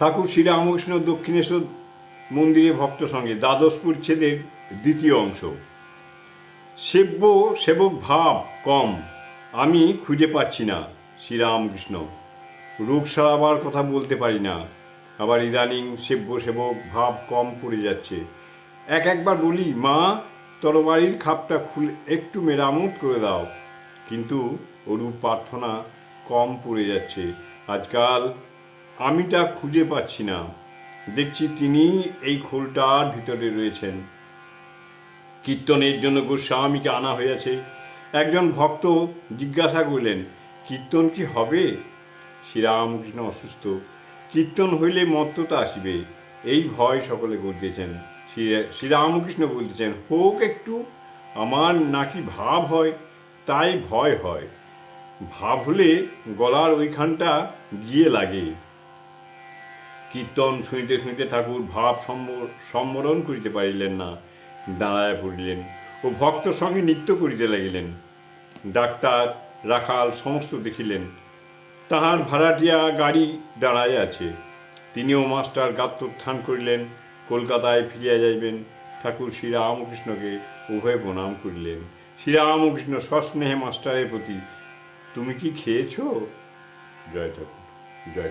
ঠাকুর শ্রীরামকৃষ্ণ দক্ষিণেশ্বর মন্দিরে ভক্ত সঙ্গে, দ্বাদশপুর ছেদের দ্বিতীয় অংশ। সেব্য সেবক ভাব কম, আমি খুঁজে পাচ্ছি না শ্রীরামকৃষ্ণ রোগ সারাবার কথা বলতে পারি না, আবার ইদানিং সেব্য সেবক ভাব কম পড়ে যাচ্ছে। এক একবার বলি, মা, তরবারির খাপটা খুলে একটু মেরামত করে দাও। কিন্তু ওরূপ প্রার্থনা কম পড়ে যাচ্ছে। আজকাল আমিটা খুঁজে পাচ্ছি না। দেখছি তিনি এই খোলটার ভিতরে রয়েছেন। কীর্তনের জন্য গোস্বামীকে আনা হয়েছে। একজন ভক্ত জিজ্ঞাসা করলেন, কীর্তন কি হবে? শ্রীরামকৃষ্ণ অসুস্থ, কীর্তন হইলে মত্ততা আসিবে। এই ভয় সকলে করতেছেন। শ্রী- শ্রীরামকৃষ্ণ বলতেছেন, হোক একটু, আমার নাকি ভাব হয়, তাই ভয় হয়। ভাব হলে গলার ওইখানটা গিয়ে লাগে। কীর্তন শুনিতে শুনিতে ঠাকুর ভাব সম্বরণ করিতে পারিলেন না, দাঁড়ায় পড়িলেন ও ভক্ত সঙ্গে নৃত্য করিতে লাগিলেন। ডাক্তার রাখাল সমস্ত দেখিলেন, তাহার ভাড়াটিয়া গাড়ি দাঁড়ায় আছে। তিনিও মাস্টার গাত্রোত্থান করিলেন, কলকাতায় ফিরিয়া যাইবেন। ঠাকুর শ্রীরামকৃষ্ণকে উভয় প্রণাম করিলেন। শ্রীরামকৃষ্ণ সস্নেহে মাস্টারের প্রতি, তুমি কি খেয়েছো? জয় ঠাকুর, জয়